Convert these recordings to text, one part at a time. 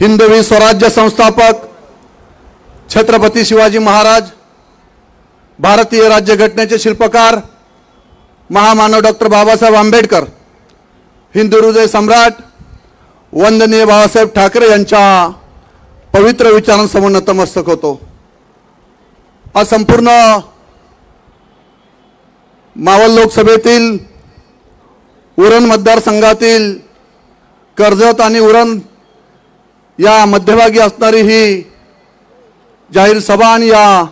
हिंदवी स्वराज्य संस्थापक छत्रपती शिवाजी महाराज भारतीय राज्यघटनेचे शिल्पकार महामानव डॉक्टर बाबासाहेब आंबेडकर हिंदू हृदय सम्राट वंदनीय बाबासाहेब ठाकरे यांच्या पवित्र विचारांसमोर नतमस्तक होतो. आज संपूर्ण मावळ लोकसभेतील उरण मतदारसंघातील कर्जत आणि उरण या मध्यभागी असणारी ही जाहीर सभा आणि या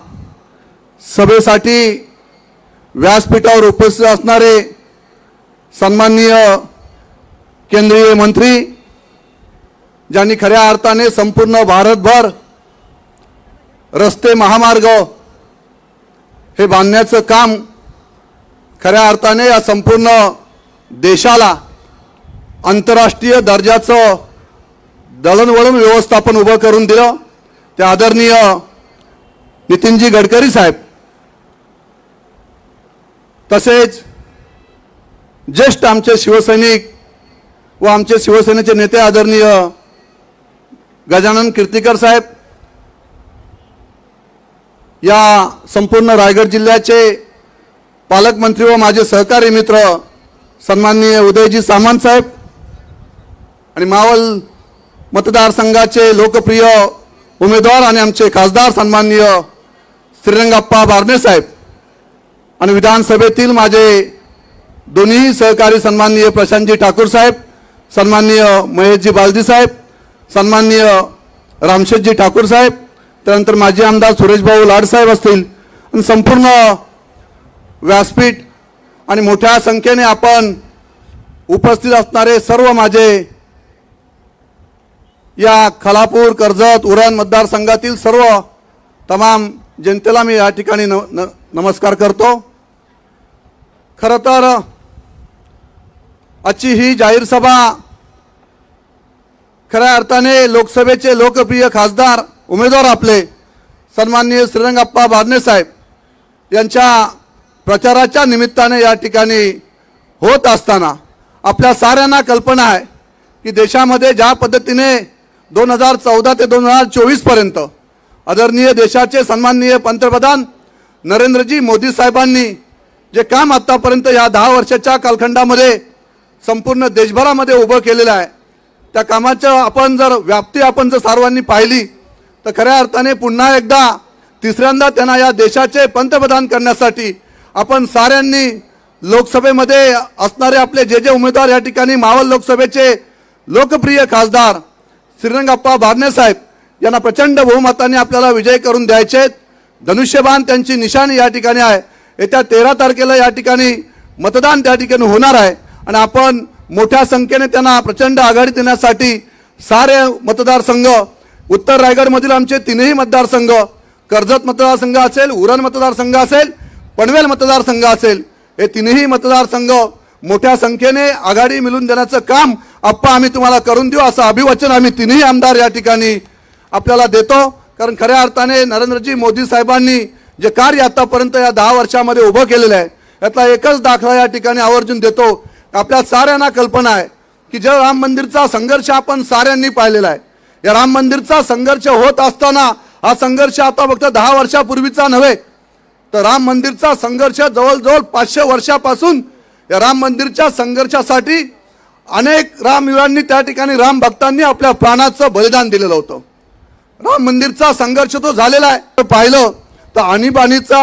सभेसाठी व्यासपीठावर उपस्थित असणारे सन्माननीय केंद्रीय मंत्री ज्यांनी खऱ्या अर्थाने संपूर्ण भारतभर रस्ते महामार्ग हे बांधण्याचं काम खऱ्या अर्थाने या संपूर्ण देशाला आंतरराष्ट्रीय दर्जाचं दळणवळण व्यवस्थापन उभं करून दिलं. ते आदरणीय नितीनजी गडकरी साहेब. तसेच ज्येष्ठ आमचे शिवसैनिक व आमचे शिवसेनेचे नेते आदरणीय गजानन कीर्तिकर साहेब. या संपूर्ण रायगड जिल्ह्याचे पालकमंत्री व माझे सहकारी मित्र सन्माननीय उदयजी सामंत साहेब आणि मावल मतदारसंघाचे लोकप्रिय उमेदवार आणि आमचे खासदार सन्माननीय श्रीरंगाप्पा बारणे साहेब आणि विधानसभेतील माझे दोन्ही सहकारी सन्माननीय प्रशांतजी ठाकूर साहेब सन्माननीय महेशजी बालदी साहेब सन्माननीय रामशेठजी ठाकूर साहेब त्यानंतर माजी आमदार सुरेशभाऊ लाडसाहेब असतील. आणि संपूर्ण व्यासपीठ आणि मोठ्या संख्येने आपण उपस्थित असणारे सर्व माझे या खलापूर कर्जत उरण मतदारसंघातील सर्व तमाम जनतेला मी या ठिकाणी न, न, नमस्कार करतो. खरं तर आजची ही जाहीर सभा खऱ्या अर्थाने लोकसभेचे लोकप्रिय खासदार उमेदवार आपले सन्माननीय श्रीरंगाप्पा बारणे साहेब यांच्या प्रचाराच्या निमित्ताने या ठिकाणी होत असताना आपल्या साऱ्यांना कल्पना आहे की देशामध्ये ज्या पद्धतीने दोन हजार चौदा ते दोन हजार चोवीसपर्यंत आदरणीय देशाचे सन्माननीय पंतप्रधान नरेंद्रजी मोदी साहेबांनी जे काम आत्तापर्यंत या दहा वर्षाच्या कालखंडामध्ये संपूर्ण देशभरामध्ये उभं केलेलं आहे त्या कामाचं आपण जर व्याप्ती आपण जर सर्वांनी पाहिली तर खऱ्या अर्थाने पुन्हा एकदा तिसऱ्यांदा त्यांना या देशाचे पंतप्रधान करण्यासाठी आपण साऱ्यांनी लोकसभेमध्ये असणारे आपले जे जे उमेदवार या ठिकाणी मावळ लोकसभेचे लोकप्रिय खासदार श्रीरंगाप्पा बारणे साहेब यांना प्रचंड बहुमताने आपल्याला विजय करून द्यायचे आहेत. धनुष्यबाण त्यांची निशाणी या ठिकाणी आहे येत्या तेरा तारखेला या ठिकाणी मतदान त्या ठिकाणी होणार आहे आणि आपण मोठ्या संख्येने त्यांना प्रचंड आघाडी देण्यासाठी सारे मतदारसंघ उत्तर रायगडमधील आमचे तीनही मतदारसंघ कर्जत मतदारसंघ असेल उरण मतदारसंघ असेल पनवेल मतदारसंघ असेल हे तीनही मतदारसंघ मोठ्या संख्येने आघाडी मिळून देण्याचं काम आप्पा आम्ही तुम्हाला करून देऊ असं अभिवचन आम्ही तिन्ही आमदार या ठिकाणी आपल्याला देतो. कारण खऱ्या अर्थाने नरेंद्रजी मोदी साहेबांनी जे कार्य आतापर्यंत या दहा वर्षामध्ये उभं केलेलं आहे यातला एकच दाखला या ठिकाणी आवर्जून देतो. आपल्या साऱ्यांना कल्पना आहे की जे राम मंदिरचा संघर्ष आपण साऱ्यांनी पाहिलेला आहे या राम मंदिरचा संघर्ष होत असताना हा संघर्ष आता फक्त दहा वर्षापूर्वीचा नव्हे तर राम मंदिरचा संघर्ष जवळजवळ पाचशे वर्षापासून या राम मंदिरच्या संघर्षासाठी अनेक रामवीरांनी त्या ठिकाणी राम भक्तांनी आपल्या प्राणाचं बलिदान दिलेलं होतं. राम मंदिरचा संघर्ष तो झालेला आहे. पाहिलं तर आणीबाणीचा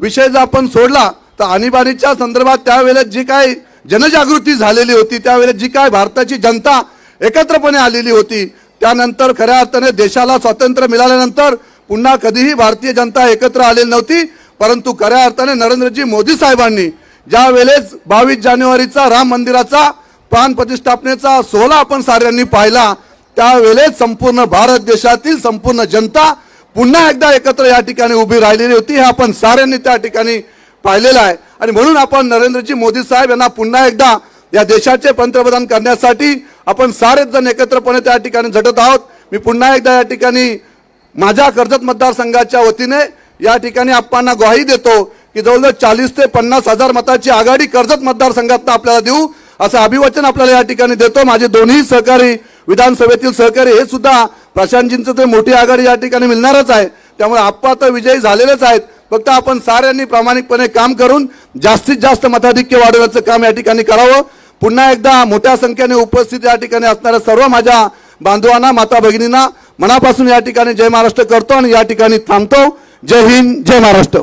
विषय जर आपण सोडला तर आणीबाणीच्या संदर्भात त्यावेळेस जी काय जनजागृती झालेली होती त्यावेळेस जी काय भारताची जनता एकत्रपणे आलेली होती त्यानंतर खऱ्या अर्थाने देशाला स्वातंत्र्य मिळाल्यानंतर पुन्हा कधीही भारतीय जनता एकत्र आलेली नव्हती परंतु खऱ्या अर्थाने नरेंद्रजी मोदी साहेबांनी ज्या वेळेस बावीस जानेवारीचा राम मंदिराचा प्राण प्रतिष्ठापनेचा सोहळा आपण साऱ्यांनी पाहिला. त्यावेळेस संपूर्ण भारत देशातील संपूर्ण जनता पुन्हा एकदा एकत्र या ठिकाणी उभी राहिलेली होती. हे आपण साऱ्यांनी त्या ठिकाणी पाहिलेलं आहे. आणि म्हणून आपण नरेंद्रजी मोदी साहेब यांना पुन्हा एकदा या देशाचे पंतप्रधान करण्यासाठी आपण सारेच जण एकत्रपणे त्या ठिकाणी झटत आहोत. मी पुन्हा एकदा या ठिकाणी माझ्या कर्जत मतदारसंघाच्या वतीने या ठिकाणी आपण ग्वाही देतो की जवळजवळ चाळीस ते पन्नास हजार मताची आघाडी कर्जत मतदारसंघात आपल्याला देऊ. असं अभिवचन आपल्याला या ठिकाणी देतो. माझे दोन्ही सहकारी विधानसभेतील सहकारी हे सुद्धा प्रशांतजींचं ते मोठी आघाडी या ठिकाणी मिळणारच आहे. त्यामुळे आप्पा तर विजयी झालेलेच आहेत. फक्त आपण साऱ्यांनी प्रामाणिकपणे काम करून जास्तीत जास्त मताधिक्य वाढवण्याचं काम या ठिकाणी करावं. पुन्हा एकदा मोठ्या संख्येने उपस्थित या ठिकाणी असणाऱ्या सर्व माझ्या बांधवांना माता भगिनींना मनापासून या ठिकाणी जय महाराष्ट्र करतो आणि या ठिकाणी थांबतो. जय हिंद जय महाराष्ट्र.